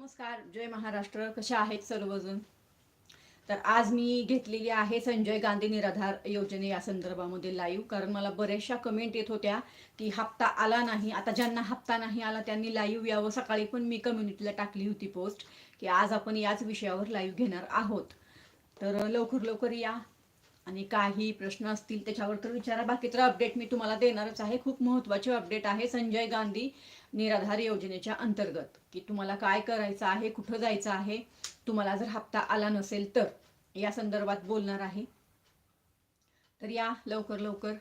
नमस्कार जय महाराष्ट्र. कशा आहेत सर्वजण? तर आज मी घेतलेली आहे संजय गांधी निराधार योजने या संदर्भामध्ये लाईव्ह कारण मला बऱ्याचशा कमेंट येत होत्या की हप्ता आला नाही. आता ज्यांना हप्ता नाही आला त्यांनी लाईव्ह यावं. सकाळी पण मी कम्युनिटीला टाकली होती पोस्ट की आज आपण याच विषयावर लाईव्ह घेणार आहोत. तर लवकर लवकर या. आणि काही प्रश्न असतील त्याच्यावर तर विचारा. बाकी तर अपडेट मी तुम्हाला देणारच आहे. खूप महत्त्वाचे अपडेट आहे संजय गांधी निराधार योजनेच्या अंतर्गत की तुम्हाला काय करायचं आहे कुठं जायचं आहे तुम्हाला जर हप्ता आला नसेल तर या संदर्भात बोलणार आहे. तर या लवकर लवकर.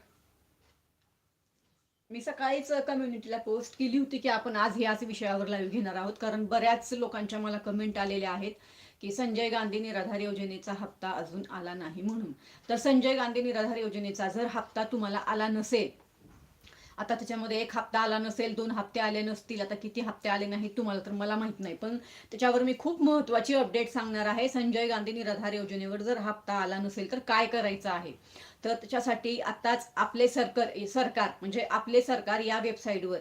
मी सकाळीच कम्युनिटीला पोस्ट केली होती की आपण आज याच विषयावर लाईव्ह घेणार आहोत. कारण बऱ्याच लोकांच्या मला कमेंट आलेल्या आहेत की संजय गांधी निराधार योजनेचा हप्ता अजून आला नाही म्हणून. तर संजय गांधी निराधार योजनेचा जर हप्ता तुम्हाला आला नसेल आता त्याच्यामध्ये एक हप्ता आला नसेल दोन हप्ते आले नसतील आता किती हप्ते आले नाहीत तुम्हाला तर मला माहीत नाही. पण त्याच्यावर मी खूप महत्वाची अपडेट सांगणार आहे. संजय गांधी निराधार योजनेवर जर हप्ता आला नसेल तर काय करायचं आहे? तर त्याच्यासाठी आताच आपले सरकार सरकार म्हणजे आपले सरकार या वेबसाईटवर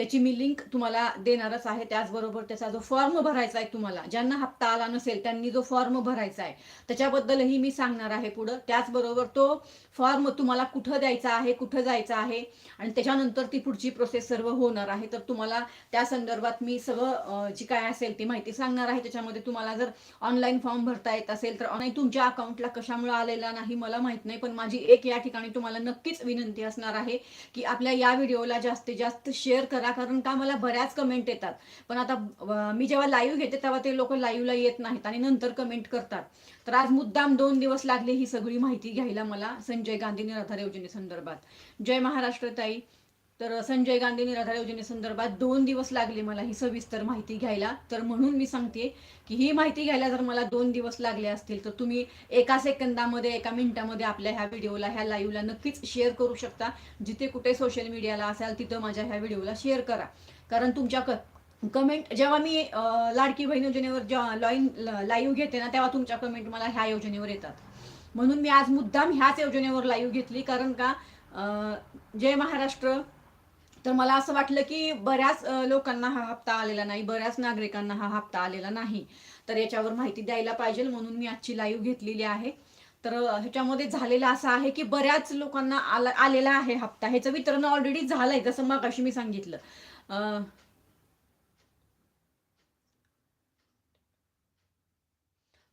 त्याची मी लिंक तुम्हाला देणारच आहे. त्याचबरोबर त्याचा जो फॉर्म भरायचा आहे तुम्हाला ज्यांना हप्ता आला नसेल त्यांनी जो फॉर्म भरायचा आहे त्याच्याबद्दलही मी सांगणार आहे पुढं. त्याचबरोबर तो फॉर्म तुम्हाला कुठं द्यायचा आहे कुठं जायचं आहे आणि त्याच्यानंतर ती पुढची प्रोसेस सर्व होणार आहे. तर तुम्हाला त्या संदर्भात मी सगळं जी काय असेल ती माहिती सांगणार आहे. त्याच्यामध्ये तुम्हाला जर ऑनलाईन फॉर्म भरता येत असेल तर ऑनलाईन तुमच्या अकाउंटला कशामुळे आलेला नाही मला माहीत नाही पण माझी एक या ठिकाणी तुम्हाला नक्कीच विनंती असणार आहे की आपल्या या व्हिडिओला जास्तीत जास्त शेअर करा. कारण का मला बऱ्याच कमेंट येतात. पण आता मी जेव्हा लाईव्ह घेते तेव्हा ते लोक लाईव्हला येत नाहीत आणि नंतर कमेंट करतात. तर आज मुद्दाम दोन दिवस लागले ही सगळी माहिती घ्यायला मला संजय गांधी निराधार योजनेसंदर्भात. जय महाराष्ट्र ताई. तर संजय गांधी निराधार योजनेसंदर्भात दोन दिवस लागले मला ही सविस्तर माहिती घ्यायला. तर म्हणून मी सांगते की ही माहिती घ्यायला जर मला दोन दिवस लागले असतील तर तुम्ही एका सेकंदामध्ये एका मिनिटामध्ये आपल्या ह्या व्हिडिओला ह्या लाईव्हला नक्कीच शेअर करू शकता. जिथे कुठे सोशल मीडियाला असाल तिथं माझ्या ह्या व्हिडिओला शेअर करा. कारण तुमच्या क कमेंट जेव्हा मी लाडकी बहीण योजनेवर जेव्हा लॉईन लाईव्ह घेते ना तेव्हा तुमच्या कमेंट मला ह्या योजनेवर येतात. म्हणून मी आज मुद्दाम ह्याच योजनेवर लाईव्ह घेतली. कारण का जय महाराष्ट्र तर मला असं वाटलं की बऱ्याच लोकांना हा हप्ता आलेला नाही बऱ्याच नागरिकांना हा हप्ता आलेला नाही. तर याच्यावर माहिती द्यायला पाहिजे म्हणून मी आजची लाईव्ह घेतलेली आहे. तर ह्याच्यामध्ये झालेलं असं आहे की बऱ्याच लोकांना आला आलेला आहे हप्ता. ह्याचं वितरण ऑलरेडी झालंय जसं मग मी सांगितलं.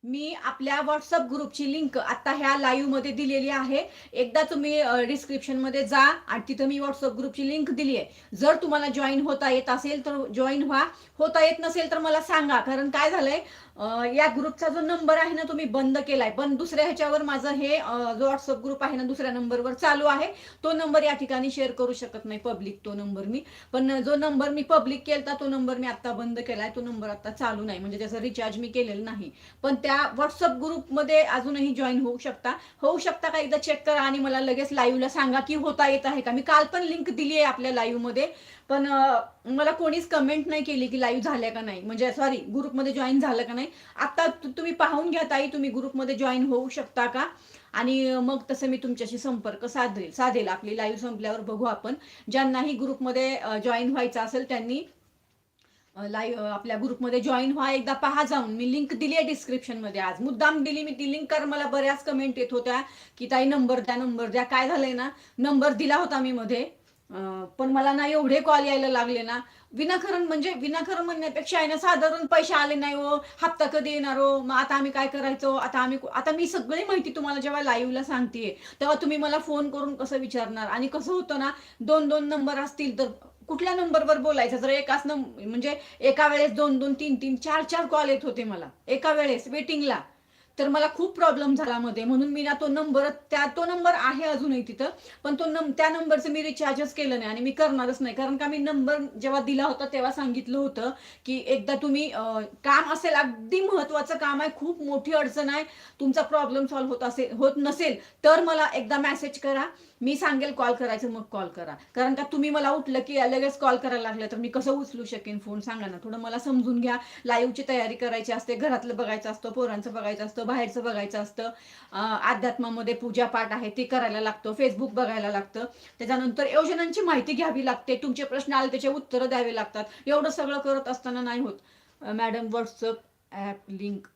मी आपल्या व्हॉट्सअप ग्रुपची लिंक आता ह्या लाईव्हमध्ये दिलेली आहे. एकदा तुम्ही डिस्क्रिप्शनमध्ये जा आणि तिथं मी व्हॉट्सअप ग्रुपची लिंक दिली आहे जर तुम्हाला जॉईन होता येत असेल तर जॉईन व्हा. होता येत नसेल तर मला सांगा. कारण काय झालंय या ग्रुपचा जो नंबर आहे ना तुम्ही बंद केलाय. पण दुसऱ्या ह्याच्यावर माझं हे जो व्हॉट्सअप ग्रुप आहे ना दुसऱ्या नंबरवर चालू आहे. तो नंबर या ठिकाणी शेअर करू शकत नाही पब्लिक तो नंबर मी. पण जो नंबर मी पब्लिक केला तो नंबर मी आता बंद केलाय. तो नंबर आता चालू नाही. म्हणजे त्याचा रिचार्ज मी केलेला नाही. पण त्या व्हॉट्सअप ग्रुपमध्ये अजूनही जॉईन होऊ शकता. होऊ शकता का एकदा चेक करा आणि मला लगेच लाईव्हला सांगा की होता येत आहे का. मी काल पण लिंक दिली आहे आपल्या लाईव्हमध्ये. पण मला कोणीच कमेंट नाही केली की लाईव्ह झाल्या का नाही. म्हणजे सॉरी ग्रुपमध्ये जॉईन झालं का नाही. आता तुम्ही पाहून घ्या ताई तुम्ही ग्रुपमध्ये जॉईन होऊ शकता का? आणि मग तसं मी तुमच्याशी संपर्क साधेल साधेल. आपली लाईव्ह संपल्यावर बघू आपण. ज्यांनाही ग्रुपमध्ये जॉईन व्हायचं असेल त्यांनी लाईव्ह आपल्या ग्रुपमध्ये जॉईन व्हा. एकदा पहा जाऊन. मी लिंक दिली आहे डिस्क्रिप्शनमध्ये आज. मुद्दाम दिली मी ती लिंक कर मला बऱ्याच कमेंट येत होत्या की ताई नंबर द्या नंबर द्या. काय झालंय ना? नंबर दिला होता मी मध्ये. पण मला ना एवढे कॉल यायला लागले ना. विनाकारण म्हणजे विनाकारण म्हणण्यापेक्षा आहे ना साधारण पैसे आले नाही हो. हप्ता कधी येणार हो? मग आता आम्ही काय करायचो? आता आम्ही आता मी सगळी माहिती तुम्हाला जेव्हा लाईव्हला सांगतेय तेव्हा तुम्ही मला फोन करून कसं विचारणार? आणि कसं होतं ना दोन दोन नंबर असतील तर कुठल्या नंबरवर बोलायचं? जर एकाच नंबर म्हणजे एका वेळेस दोन दोन तीन तीन चार चार कॉल येत होते मला. एका वेळेस वेटिंगला तर मला खूप प्रॉब्लेम झाला मध्ये. म्हणून मी ना तो नंबर त्या तो नंबर आहे अजूनही तिथं पण तो नम त्या नंबरचं मी रिचार्जच केलं नाही आणि मी करणारच नाही. कारण का मी नंबर जेव्हा दिला होता तेव्हा सांगितलं होतं की एकदा तुम्ही काम असेल अगदी महत्वाचं काम आहे खूप मोठी अडचण आहे तुमचा प्रॉब्लेम सॉल्व्ह होत असेल होत नसेल तर मला एकदा मेसेज करा. मी सांगेल कॉल करायचं मग कॉल करा. कारण का तुम्ही मला उठलं की लगेच कॉल करायला लागलं तर मी कसं उचलू शकेन फोन सांगा ना. थोडं मला समजून घ्या. लाईव्हची तयारी करायची असते घरातलं बघायचं असतं पोरांचं बघायचं असतं बाहेरचं बघायचं असतं. अध्यात्मामध्ये पूजा पाठ आहे ते करायला लागतं फेसबुक बघायला लागतं. त्याच्यानंतर योजनांची माहिती घ्यावी लागते तुमचे प्रश्न आले त्याचे उत्तरं द्यावे लागतात. एवढं सगळं करत असताना नाही होत. मॅडम व्हॉट्सअप ॲप लिंक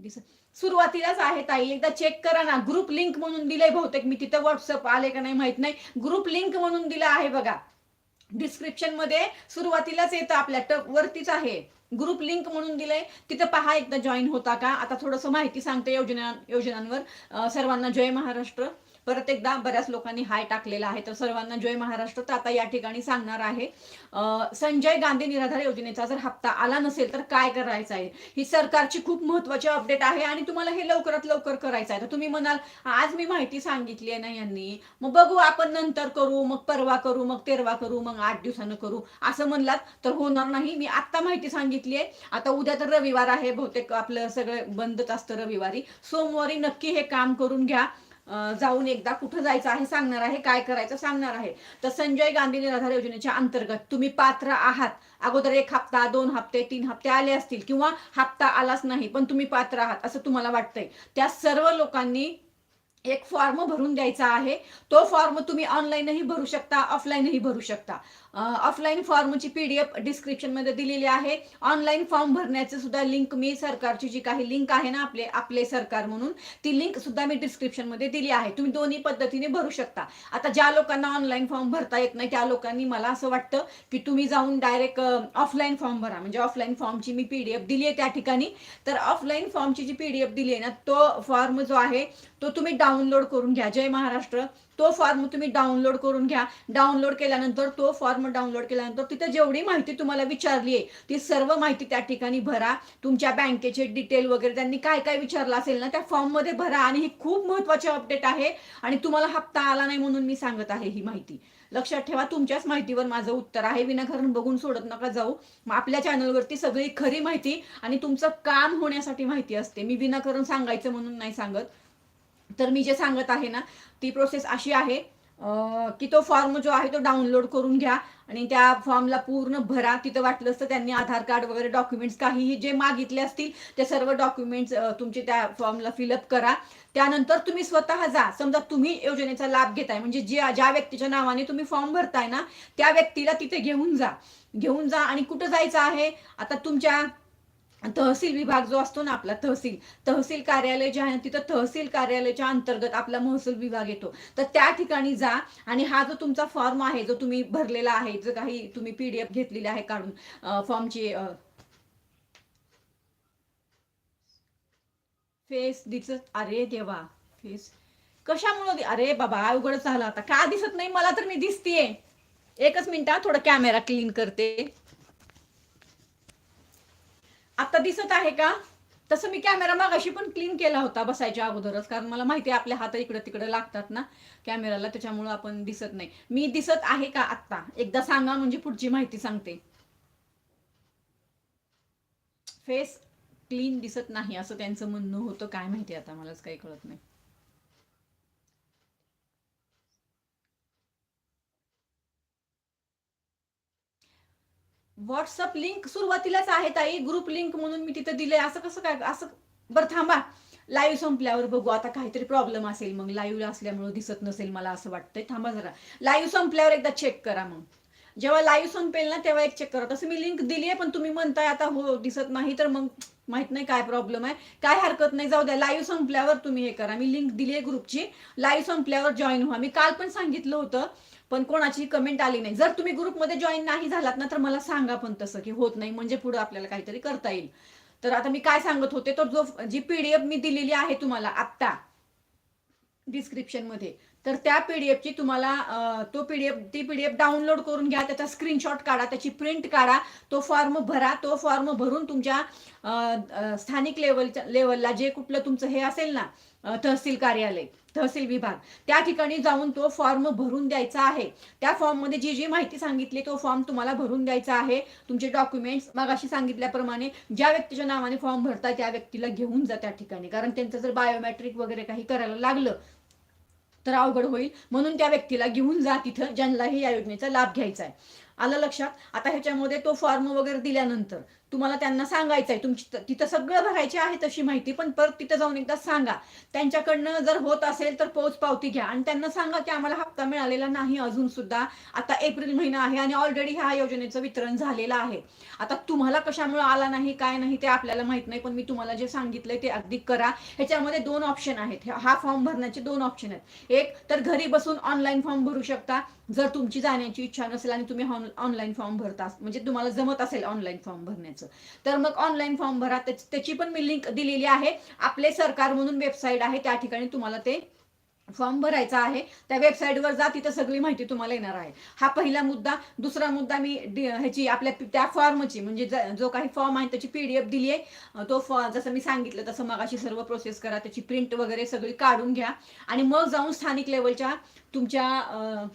दिस सुरुवातीलाच आहे ताई एकदा चेक करा ना. ग्रुप लिंक म्हणून दिलंय बहुतेक मी तिथं व्हॉट्सअप आले का नाही माहीत नाही. ग्रुप लिंक म्हणून दिलं आहे बघा. डिस्क्रिप्शनमध्ये सुरुवातीलाच येतं आपल्या टप वरतीच आहे. ग्रुप लिंक म्हणून दिलंय. तिथं पहा एकदा जॉईन होता का? आता थोडंसं माहिती सांगते योजना योजनांवर. सर्वांना जय महाराष्ट्र. परत एकदा बऱ्याच लोकांनी हाय टाकलेला आहे. तर सर्वांना जय महाराष्ट्र. तर आता या ठिकाणी सांगणार आहे. संजय गांधी निराधार योजनेचा जर हप्ता आला नसेल तर काय करायचं आहे? ही सरकारची खूप महत्वाची अपडेट आहे आणि तुम्हाला हे लवकरात लवकर करायचं आहे. तर तुम्ही म्हणाल आज मी माहिती सांगितली आहे ना यांनी. मग बघू आपण नंतर करू मग परवा करू मग तेरवा करू मग आठ दिवसानं करू. असं म्हणलात तर होणार नाही. मी आत्ता माहिती सांगितली आहे. आता उद्या तर रविवार आहे. बहुतेक आपलं सगळं बंदच असतं रविवारी. सोमवारी नक्की हे काम करून घ्या. जाऊन एकदा कुठं जायचं आहे सांगणार आहे काय करायचं सांगणार आहे. तर संजय गांधी निराधार योजनेच्या अंतर्गत तुम्ही पात्र आहात. अगोदर एक हप्ता दोन हप्ते तीन हप्ते आले असतील किंवा हप्ता आलाच नाही पण तुम्ही पात्र आहात असं तुम्हाला वाटतंय. त्या सर्व लोकांनी एक फॉर्म भरून द्यायचा आहे. तो फॉर्म तुम्ही ऑनलाईनही भरू शकता ऑफलाईनही भरू शकता. ऑफलाईन फॉर्मची पीडीएफ डिस्क्रिप्शनमध्ये दिलेली आहे. ऑनलाईन फॉर्म भरण्याचं सुद्धा लिंक मी सरकारची जी काही लिंक आहे ना आपले आपले सरकार म्हणून ती लिंक सुद्धा मी डिस्क्रिप्शनमध्ये दिली आहे. तुम्ही दोन्ही पद्धतीने भरू शकता. आता ज्या लोकांना ऑनलाईन फॉर्म भरता येत नाही त्या लोकांनी मला असं वाटतं की तुम्ही जाऊन डायरेक्ट ऑफलाईन फॉर्म भरा. म्हणजे ऑफलाईन फॉर्मची मी पीडीएफ दिली आहे त्या ठिकाणी. तर ऑफलाईन फॉर्मची जी पीडीएफ दिली आहे ना तो फॉर्म जो आहे तो तुम्ही डाउनलोड करून घ्या. जय महाराष्ट्र. तो फॉर्म तुम्ही डाउनलोड करून घ्या. डाउनलोड केल्यानंतर तो फॉर्म डाउनलोड केल्यानंतर तिथे जेवढी माहिती तुम्हाला विचारली आहे ती सर्व माहिती त्या ठिकाणी भरा. तुमच्या बँकेचे डिटेल वगैरे त्यांनी काय काय विचारलं असेल ना त्या फॉर्ममध्ये भरा. आणि ही खूप महत्वाची अपडेट आहे. आणि तुम्हाला हप्ता आला नाही म्हणून मी सांगत आहे ही माहिती. लक्षात ठेवा तुमच्याच माहितीवर माझं उत्तर आहे. विनाकारण बघून सोडत नका जाऊ. मग आपल्या चॅनलवरती सगळी खरी माहिती आणि तुमचं काम होण्यासाठी माहिती असते. मी विनाकारण सांगायचं म्हणून नाही सांगत. तर मी जे सांगत आहे ना ती प्रोसेस अशी आहे की तो फॉर्म जो आहे तो डाउनलोड करून घ्या आणि त्या फॉर्मला पूर्ण भरा. तिथं वाटलं असतं त्यांनी आधार कार्ड वगैरे डॉक्युमेंट्स काहीही जे मागितले असतील ते सर्व डॉक्युमेंट्स तुमचे त्या फॉर्मला फिलअप करा. त्यानंतर तुम्ही स्वतः जा. समजा तुम्ही योजनेचा लाभ घेताय म्हणजे ज्या ज्या व्यक्तीच्या नावाने तुम्ही फॉर्म भरताय ना त्या व्यक्तीला तिथे घेऊन जा. घेऊन जा आणि कुठं जायचं आहे? आता तुमच्या तहसील विभाग जो असतो ना आपला तहसील तहसील कार्यालय जे आहे तिथं तहसील कार्यालयाच्या अंतर्गत आपला महसूल विभाग येतो. तर त्या ठिकाणी जा आणि हा जो तुमचा फॉर्म आहे जो तुम्ही भरलेला आहे जो काही तुम्ही पीडीएफ घेतलेली आहे काढून फॉर्मची फेस दिसत अरे देवा फेस कशामुळं अरे बाबा उघडच झाला आता. का दिसत नाही? मला तर मी दिसतीये. एकच मिनिट थोडा थोडं कॅमेरा क्लीन करते. आता दिसत आहे का? तसं मी कॅमेरा मागाशी पण क्लीन केला होता बसायच्या अगोदरच. कारण मला माहिती आहे आपले हात इकडे तिकडे लागतात ना कॅमेराला त्याच्यामुळं आपण दिसत नाही. मी दिसत आहे का आत्ता? एकदा सांगा म्हणजे पुढची माहिती सांगते. फेस क्लीन दिसत नाही असं त्यांचं म्हणणं होतं. काय माहिती आता मलाच काही कळत नाही. व्हॉट्सअप लिंक सुरुवातीलाच आहे ताई. ग्रुप लिंक म्हणून मी तिथे दिलंय. असं कसं काय असं बरं थांबा. लाईव्ह संपल्यावर बघू. आता काहीतरी प्रॉब्लेम असेल मग. लाईव्ह असल्यामुळे दिसत नसेल मला असं वाटतंय. थांबा जरा. लाईव्ह संपल्यावर एकदा चेक करा मग. जेव्हा लाईव्ह संपेल ना तेव्हा एक चेक करा. तसं मी लिंक दिली आहे पण तुम्ही म्हणताय आता हो दिसत नाही तर मग माहीत नाही काय प्रॉब्लेम आहे. काय हरकत नाही. जाऊ द्या. लाईव्ह संपल्यावर तुम्ही हे करा. मी लिंक दिली आहे ग्रुपची लाईव्ह संपल्यावर जॉईन व्हा. मी काल पण सांगितलं होतं पण कोणाची कमेंट आली नाही. जर तुम्ही ग्रुपमध्ये जॉईन नाही झालात ना तर मला सांगा पण तसं की होत नाही म्हणजे पुढे आपल्याला काहीतरी करता येईल. तर आता मी काय सांगत होते तर जो जी पीडीएफ मी दिलेली आहे तुम्हाला आत्ता डिस्क्रिप्शनमध्ये तर त्या पीडीएफची तुम्हाला तो पीडीएफ ती पीडीएफ डाउनलोड करून घ्या त्याचा स्क्रीनशॉट काढा त्याची प्रिंट काढा तो फॉर्म भरा तो फॉर्म भरून तुमच्या स्थानिक लेवलच्या लेवलला जे कुठलं तुमचं हे असेल ना तहसील कार्यालय तहसील विभाग त्या ठिकाणी जाऊन तो फॉर्म भरून द्यायचा आहे. त्या फॉर्ममध्ये जी जी माहिती सांगितली तो फॉर्म तुम्हाला भरून द्यायचा आहे. तुमचे डॉक्युमेंट्स मगाशी सांगितल्याप्रमाणे ज्या व्यक्तीच्या नावाने फॉर्म भरताय त्या व्यक्तीला घेऊन जा त्या ठिकाणी. कारण त्यांचं जर बायोमेट्रिक वगैरे काही करायला लागलं तर अवघड होईल. म्हणून त्या व्यक्तीला घेऊन जा तिथं ज्यांनाही या योजनेचा लाभ घ्यायचा आहे. आलं लक्षात? आता ह्याच्यामध्ये तो फॉर्म वगैरे दिल्यानंतर तुम्हाला त्यांना सांगायचं आहे तुमची तिथं सगळं भरायची आहे तशी माहिती पण परत तिथं जाऊन एकदा सांगा. त्यांच्याकडनं जर होत असेल तर पोच पावती घ्या. आणि त्यांना सांगा की आम्हाला हप्ता मिळालेला नाही अजून सुद्धा. आता एप्रिल महिना आहे आणि ऑलरेडी ह्या योजनेचं वितरण झालेलं आहे. आता तुम्हाला कशामुळे आला नाही काय नाही ते आपल्याला माहीत नाही पण मी तुम्हाला जे सांगितलंय ते अगदी करा. ह्याच्यामध्ये दोन ऑप्शन आहेत. हा फॉर्म भरण्याचे दोन ऑप्शन आहेत. एक तर घरी बसून ऑनलाईन फॉर्म भरू शकता. जर तुमची जाण्याची इच्छा नसेल आणि तुम्ही ऑनलाईन फॉर्म भरता म्हणजे तुम्हाला जमत असेल ऑनलाईन फॉर्म भरण्याचं तर मग ऑनलाईन फॉर्म भरा. त्याची पण मी लिंक दिलेली आहे. आपले सरकार म्हणून वेबसाईट आहे. त्या ठिकाणी तुम्हाला ते फॉर्म भरायचा आहे. त्या वेबसाईटवर जा तिथं सगळी माहिती तुम्हाला येणार आहे. हा पहिला मुद्दा. दुसरा मुद्दा मी ह्याची आपल्या त्या फॉर्मची म्हणजे जो काही फॉर्म आहे त्याची पीडीएफ दिली आहे. तो फॉर्म जसं मी सांगितलं तसं मग अशी सर्व प्रोसेस करा. त्याची प्रिंट वगैरे सगळी काढून घ्या. आणि मग जाऊन स्थानिक लेवलच्या तुमच्या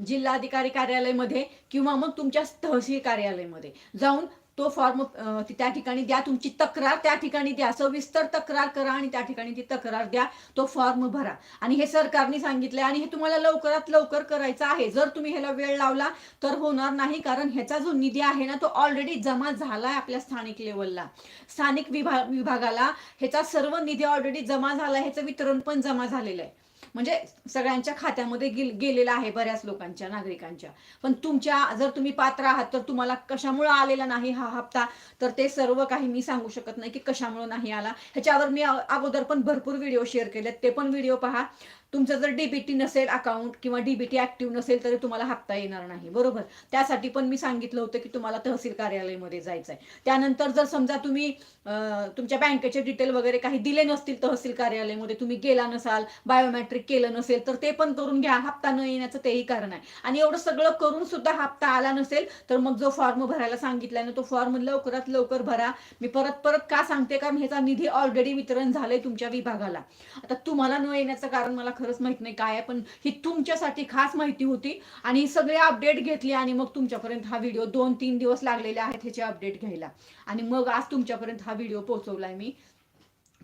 जिल्हाधिकारी कार्यालयामध्ये किंवा मग तुमच्या तहसील कार्यालयामध्ये. जाऊन तो फॉर्म त्या ठिकाणी द्या तुमची तक्रार त्या ठिकाणी द्या. सविस्तर तक्रार करा आणि त्या ठिकाणी ती तक्रार द्या. तो फॉर्म भरा. आणि हे सरकारने सांगितलंय आणि हे तुम्हाला लवकरात लवकर करायचं आहे. जर तुम्ही ह्याला वेळ लावला तर होणार नाही. कारण ह्याचा जो निधी आहे ना तो ऑलरेडी जमा झालाय आपल्या स्थानिक लेवलला स्थानिक विभाग विभागाला ह्याचा सर्व निधी ऑलरेडी जमा झाला ह्याचं वितरण पण जमा झालेलं आहे. म्हणजे सगळ्यांच्या खात्यामध्ये गेलेला आहे बऱ्याच लोकांच्या नागरिकांच्या. पण तुमच्या जर तुम्ही पात्र आहात तर तुम्हाला कशामुळे आलेला नाही हा हप्ता? तर ते सर्व काही मी सांगू शकत नाही की कशामुळे नाही आला. ह्याच्यावर मी अगोदर पण भरपूर व्हिडिओ शेअर केलेत ते पण व्हिडिओ पहा. तुमचं जर डीबीटी नसेल अकाउंट किंवा डीबीटी ऍक्टिव्ह नसेल तरी तुम्हाला हप्ता येणार नाही बरोबर? त्यासाठी पण मी सांगितलं होतं की तुम्हाला तहसील कार्यालयामध्ये जायचं आहे त्यानंतर जर समजा तुम्ही तुमच्या बँकेचे डिटेल वगैरे काही दिले नसतील तहसील कार्यालयामध्ये तुम्ही गेला नसाल बायोमॅट्रिक केलं नसेल तर ते पण करून घ्या. हप्ता न येण्याचं तेही कारण आहे. आणि एवढं सगळं करून सुद्धा हप्ता आला नसेल तर मग जो फॉर्म भरायला सांगितलाय ना तो फॉर्म लवकरात लवकर भरा. मी परत परत का सांगते? कारण ह्याचा निधी ऑलरेडी वितरण झालंय तुमच्या विभागाला. आता तुम्हाला न येण्याचं कारण मला खरंच माहीत नाही काय आहे पण ही तुमच्यासाठी खास माहिती होती. आणि सगळे अपडेट घेतली आणि मग तुमच्यापर्यंत हा व्हिडिओ दोन तीन दिवस लागलेले आहेत ह्याचे अपडेट घ्यायला. आणि मग आज तुमच्यापर्यंत हा व्हिडिओ पोहोचवलाय मी.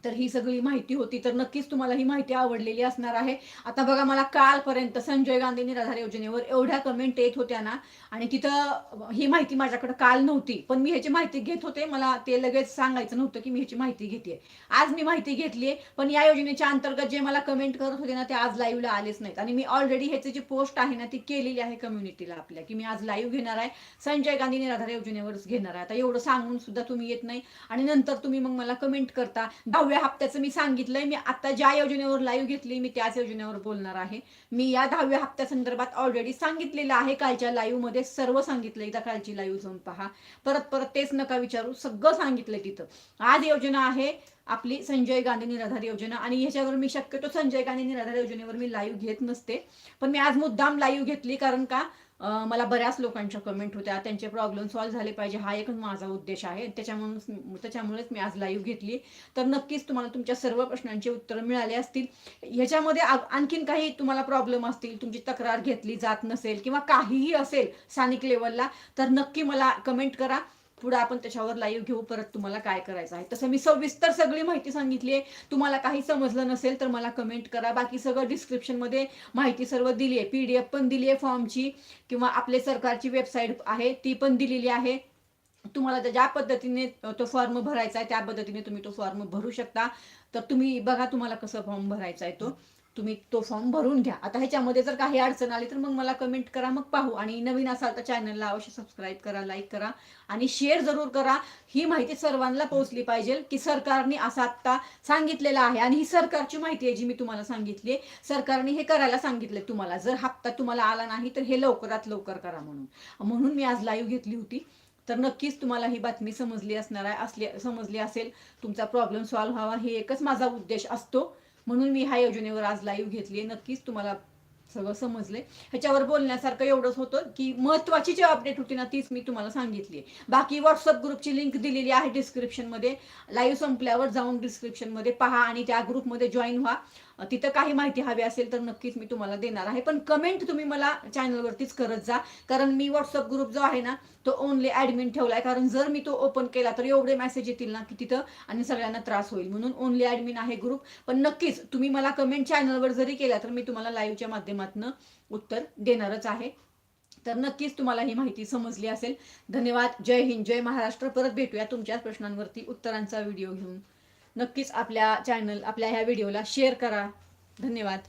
तर ही सगळी माहिती होती तर नक्कीच तुम्हाला ही माहिती आवडलेली असणार आहे. आता बघा मला कालपर्यंत संजय गांधी निराधार योजनेवर एवढ्या कमेंट येत होत्या ना आणि तिथं ही माहिती माझ्याकडे काल नव्हती पण मी ह्याची माहिती घेत होते. मला ते लगेच सांगायचं नव्हतं की मी ह्याची माहिती घेते आज मी माहिती घेतली पण या योजनेच्या अंतर्गत जे मला कमेंट करत होते ना ते आज लाईव्हला आलेच नाहीत. आणि मी ऑलरेडी ह्याची जी पोस्ट आहे ना ती केलेली आहे कम्युनिटीला आपल्या की मी आज लाईव्ह घेणार आहे. संजय गांधी निराधार योजनेवरच घेणार आहे. आता एवढं सांगून सुद्धा तुम्ही येत नाही. आणि नंतर तुम्ही मग मला कमेंट करता. दहाव्या दहाव्या हप्त्याचं मी सांगितलंय मी आता ज्या योजनेवर लाईव्ह घेतली मी त्याच योजनेवर बोलणार आहे. मी या दहाव्या हप्त्या संदर्भात ऑलरेडी सांगितलेलं आहे कालच्या लाईव्हमध्ये सर्व सांगितलंय एकदा कालची लाईव्ह जाऊन पहा. परत परत तेच नका विचारू सगळं सांगितलंय तिथं. आज योजना आहे आपली संजय गांधी निराधार योजना आणि ह्याच्यावर मी शक्यतो संजय गांधी निराधार योजनेवर मी लाईव्ह घेत नसते. पण मी आज मुद्दाम लाईव्ह घेतली कारण का? मला बऱ्याच लोकांच्या कमेंट होत्या. त्यांचे प्रॉब्लेम सॉल्व्ह झाले पाहिजे. हा एक माझा उद्देश आहे. त्याच्यामुळे त्याच्यामुळेच मी आज लाईव्ह घेतली. तर नक्कीच तुम्हाला तुमच्या सर्व प्रश्नांची उत्तर मिळाले असतील. ह्याच्यामध्ये आणखीन काही तुम्हाला प्रॉब्लेम असतील तुमची तक्रार घेतली जात नसेल किंवा काहीही असेल स्थानिक लेवलला तर नक्की मला कमेंट करा. पुढे आपण त्याच्यावर लाईव्ह घेऊ परत तुम्हाला काय करायचं आहे. तसं मी सविस्तर सगळी माहिती सांगितली आहे. तुम्हाला काही समजलं नसेल तर मला कमेंट करा. बाकी सगळं डिस्क्रिप्शनमध्ये माहिती सर्व दिली आहे. पीडीएफ पण दिली आहे फॉर्मची किंवा आपले सरकारची वेबसाईट आहे ती पण दिलेली आहे. तुम्हाला ज्या पद्धतीने तो फॉर्म भरायचा आहे त्या पद्धतीने तुम्ही तो फॉर्म भरू शकता. तर तुम्ही बघा तुम्हाला कसं फॉर्म भरायचा आहे तो. तुम्ही तो फॉर्म भरून घ्या. आता ह्याच्यामध्ये जर काही अडचण आली तर मग मला कमेंट करा मग पाहू. आणि नवीन असाल तर चॅनलला अवश्य सबस्क्राईब करा लाईक करा. आणि शेअर जरूर करा. ही माहिती सर्वांना पोहोचली पाहिजे की सरकारने असं आता सांगितलेलं आहे. आणि ही सरकारची माहिती आहे जी मी तुम्हाला सांगितली सरकारने हे करायला सांगितले तुम्हाला. जर हप्ता तुम्हाला आला नाही तर हे लवकरात लवकर करा म्हणून. म्हणून मी आज लाईव्ह घेतली होती. तर नक्कीच तुम्हाला ही बातमी समजली असणार आहे असली समजली असेल. तुमचा प्रॉब्लेम सॉल्व्ह व्हावा हे एकच माझा उद्देश असतो. म्हणून मी ह्या योजनेवर आज लाईव्ह घेतली नक्कीच तुम्हाला सगळं समजले ह्याच्यावर बोलण्यासारखं एवढंच होतं की महत्वाची जी अपडेट होती ना तीच मी तुम्हाला सांगितली बाकी व्हॉट्सअप ग्रुपची लिंक दिलेली आहे डिस्क्रिप्शनमध्ये लाईव्ह संपल्यावर जाऊन डिस्क्रिप्शनमध्ये पहा आणि त्या ग्रुपमध्ये जॉईन व्हा. तिथं काही माहिती हवी असेल तर नक्कीच मी तुम्हाला देणार आहे. पण कमेंट तुम्ही मला चॅनलवरतीच करत जा. कारण मी व्हॉट्सअप ग्रुप जो आहे ना तो ओनली ऍडमिन ठेवलाय. कारण जर मी तो ओपन केला तर एवढे मेसेज येतील ना की तिथं आणि सगळ्यांना त्रास होईल. म्हणून ओनली ऍडमिन आहे ग्रुप पण नक्कीच तुम्ही मला कमेंट चॅनलवर जरी केला तर मी तुम्हाला लाईव्हच्या माध्यमातून उत्तर देणारच आहे. तर नक्कीच तुम्हाला ही माहिती समजली असेल. धन्यवाद. जय हिंद. जय महाराष्ट्र. परत भेटूया तुमच्याच प्रश्नांवरती उत्तरांचा व्हिडिओ घेऊन. नक्कीच आपल्या चॅनल आपल्या ह्या व्हिडिओला शेअर करा. धन्यवाद.